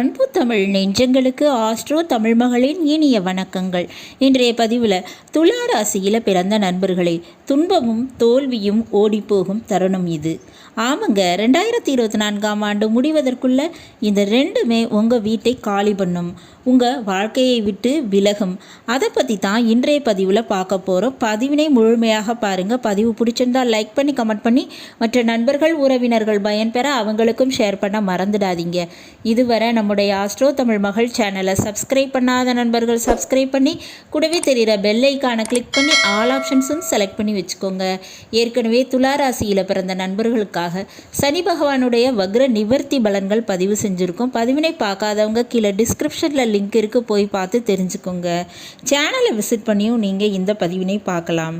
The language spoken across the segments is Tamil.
அன்பு தமிழ் நெஞ்சங்களுக்கு ஆஸ்ட்ரோ தமிழ் மகளின் இனிய வணக்கங்கள். இன்றைய பதிவில் துலா ராசியில் பிறந்த நண்பர்களே துன்பமும் தோல்வியும் ஓடிப்போகும் தருணம் இது. ஆமாங்க ரெண்டாயிரத்தி இருபத்தி நான்காம் ஆண்டு முடிவதற்குள்ள இந்த ரெண்டுமே உங்கள் வீட்டை காலி பண்ணும். உங்கள் வாழ்க்கையை விட்டு விலகும். அதை பற்றி தான் இன்றைய பதிவில் பார்க்க போகிறோம் பதிவினை முழுமையாக பாருங்கள் பதிவு பிடிச்சிருந்தால் லைக் பண்ணி கமெண்ட் பண்ணி மற்ற நண்பர்கள் உறவினர்கள் பயன்பெற அவங்களுக்கும் ஷேர் பண்ண மறந்துடாதீங்க. இதுவரை நம்ம நம்முடைய ஆஸ்ட்ரோ தமிழ் மகள் சேனலை சப்ஸ்கிரைப் பண்ணாத நண்பர்கள் சப்ஸ்கிரைப் பண்ணி கூடவே தெரிகிற பெல் ஐக்கானை கிளிக் பண்ணி ஆல் ஆப்ஷன்ஸும் செலக்ட் பண்ணி வச்சுக்கோங்க. ஏற்கனவே துளாராசியில் பிறந்த நண்பர்களுக்காக சனி பகவானுடைய வக்ர நிவர்த்தி பலன்கள் பதிவு செஞ்சுருக்கோம். பதிவினை பார்க்காதவங்க கீழே டிஸ்கிரிப்ஷனில் லிங்க் இருக்குது போய் பார்த்து தெரிஞ்சுக்கோங்க. சேனலை விசிட் பண்ணியும் நீங்கள் இந்த பதிவினை பார்க்கலாம்.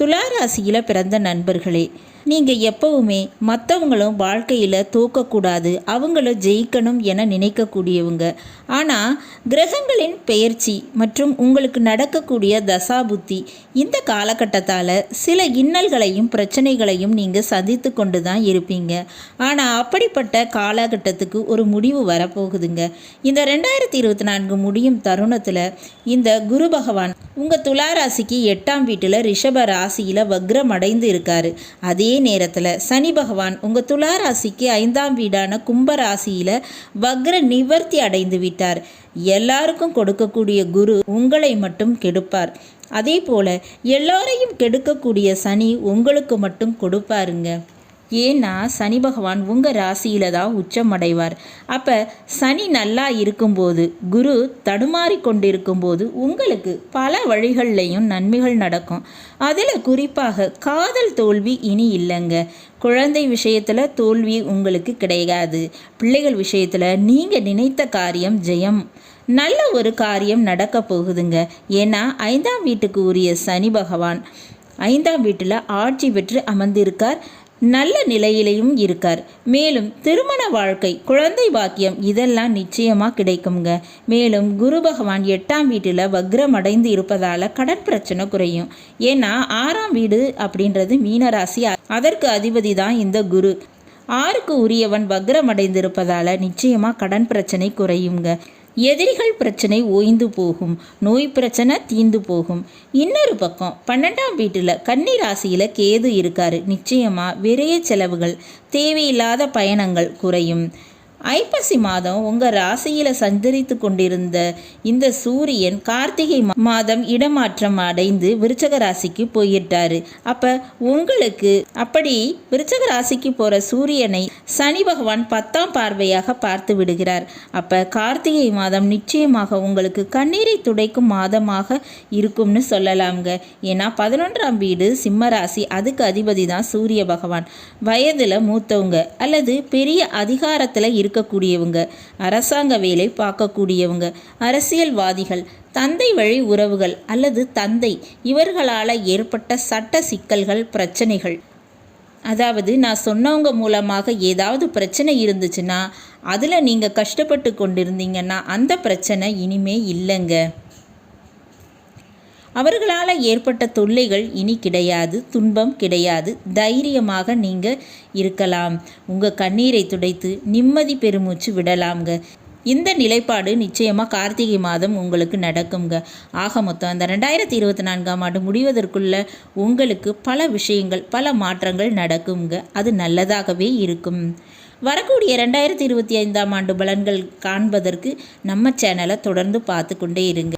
துளாராசியில் பிறந்த நண்பர்களே நீங்கள் எப்பவுமே மற்றவங்களும் வாழ்க்கையில் தூக்கக்கூடாது. அவங்களும் ஜெயிக்கணும் என நினைக்கக்கூடியவங்க. ஆனால் கிரகங்களின் பெயர்ச்சி மற்றும் உங்களுக்கு நடக்கக்கூடிய தசாபுத்தி இந்த காலகட்டத்தால் சில இன்னல்களையும் பிரச்சனைகளையும் நீங்கள் சந்தித்து கொண்டு தான் இருப்பீங்க. ஆனால் அப்படிப்பட்ட காலகட்டத்துக்கு ஒரு முடிவு வரப்போகுதுங்க. இந்த ரெண்டாயிரத்தி இருபத்தி நான்கு முடியும் தருணத்தில் இந்த குரு பகவான் உங்கள் துலா ராசிக்கு எட்டாம் வீட்டில் ரிஷப ராசியில் வக்ரம் அடைந்து இருக்காரு. அதே நேரத்தில் சனி பகவான் உங்கள் துலா ராசிக்கு ஐந்தாம் வீடான கும்ப ராசியில் வக்ர நிவர்த்தி அடைந்து விட்டார். எல்லாருக்கும் கொடுக்கக்கூடிய குரு உங்களை மட்டும் கெடுப்பார். அதே போல் எல்லாரையும் கெடுக்கக்கூடிய சனி உங்களுக்கு மட்டும் கொடுப்பாருங்க. ஏன்னா சனி பகவான் உங்கள் ராசியில் தான் உச்சம் அடைவார் அப்போ சனி நல்லா இருக்கும்போது குரு தடுமாறி கொண்டிருக்கும்போது உங்களுக்கு பல வழிகள்லையும் நன்மைகள் நடக்கும். அதில் குறிப்பாக காதல் தோல்வி இனி இல்லைங்க. குழந்தை விஷயத்தில் தோல்வி உங்களுக்கு கிடையாது. பிள்ளைகள் விஷயத்தில் நீங்கள் நினைத்த காரியம் ஜெயம். நல்ல ஒரு காரியம் நடக்க போகுதுங்க. ஏன்னா ஐந்தாம் வீட்டுக்கு உரிய சனி பகவான் ஐந்தாம் வீட்டில் ஆட்சி பெற்று அமர்ந்திருக்கார். நல்ல நிலையிலையும் இருக்கார். மேலும் திருமண வாழ்க்கை குழந்தை பாக்கியம் இதெல்லாம் நிச்சயமாக கிடைக்குங்க மேலும் குரு பகவான் எட்டாம் வீட்டில் வக்ரம் அடைந்து இருப்பதால் கடன் பிரச்சனை குறையும். ஏன்னா ஆறாம் வீடு அப்படின்றது மீனராசி அதற்கு அதிபதி தான் இந்த குரு. ஆறுக்கு உரியவன் வக்ரம் அடைந்திருப்பதால் நிச்சயமாக கடன் பிரச்சனை குறையுங்க. எதிரிகள் பிரச்சனை ஓய்ந்து போகும் நோய் பிரச்சனை தீந்து போகும். இன்னொரு பக்கம் பன்னெண்டாம் வீட்டில் கன்னி ராசியில் கேது இருக்காரு. நிச்சயமாக விரைய செலவுகள் தேவையில்லாத பயணங்கள் குறையும். ஐப்பசி மாதம் உங்கள் ராசியில் சஞ்சரித்து கொண்டிருந்த இந்த சூரியன் கார்த்திகை மாதம் இடமாற்றம் அடைந்து விருச்சக ராசிக்கு போயிட்டாரு. அப்போ உங்களுக்கு அப்படி விருச்சக ராசிக்கு போகிற சூரியனை சனி பகவான் பத்தாம் பார்வையாக பார்த்து விடுகிறார். அப்போ கார்த்திகை மாதம் நிச்சயமாக உங்களுக்கு கண்ணீரை துடைக்கும் மாதமாக இருக்கும்னு சொல்லலாம்ங்க. ஏன்னா பதினொன்றாம் வீடு சிம்ம ராசி அதுக்கு அதிபதி தான் சூரிய பகவான். வயதில் மூத்தவங்க அல்லது பெரிய அதிகாரத்தில் இருக்கக்கூடியவங்க அரசாங்க வேலை பார்க்கக்கூடியவங்க அரசியல்வாதிகள் தந்தை வழி உறவுகள் அல்லது தந்தை இவர்களால் ஏற்பட்ட சட்ட சிக்கல்கள் பிரச்சனைகள். அதாவது நான் சொன்னவங்க மூலமாக ஏதாவது பிரச்சனை இருந்துச்சுன்னா அதில் நீங்கள் கஷ்டப்பட்டு கொண்டிருந்தீங்கன்னா அந்த பிரச்சனை இனிமே இல்லைங்க. அவர்களால் ஏற்பட்ட தொல்லைகள் இனி கிடையாது துன்பம் கிடையாது. தைரியமாக நீங்கள் இருக்கலாம். உங்கள் கண்ணீரை துடைத்து நிம்மதி பெருமூச்சு விடலாம்ங்க. இந்த நிலைப்பாடு நிச்சயமாக கார்த்திகை மாதம் உங்களுக்கு நடக்குங்க ஆக மொத்தம் அந்த ரெண்டாயிரத்தி இருபத்தி நான்காம் ஆண்டு முடிவதற்குள்ள உங்களுக்கு பல விஷயங்கள் பல மாற்றங்கள் நடக்குங்க அது நல்லதாகவே இருக்கும். வரக்கூடிய ரெண்டாயிரத்தி இருபத்தி ஐந்தாம் ஆண்டு பலன்கள் காண்பதற்கு நம்ம சேனலை தொடர்ந்து பார்த்து கொண்டே இருங்க.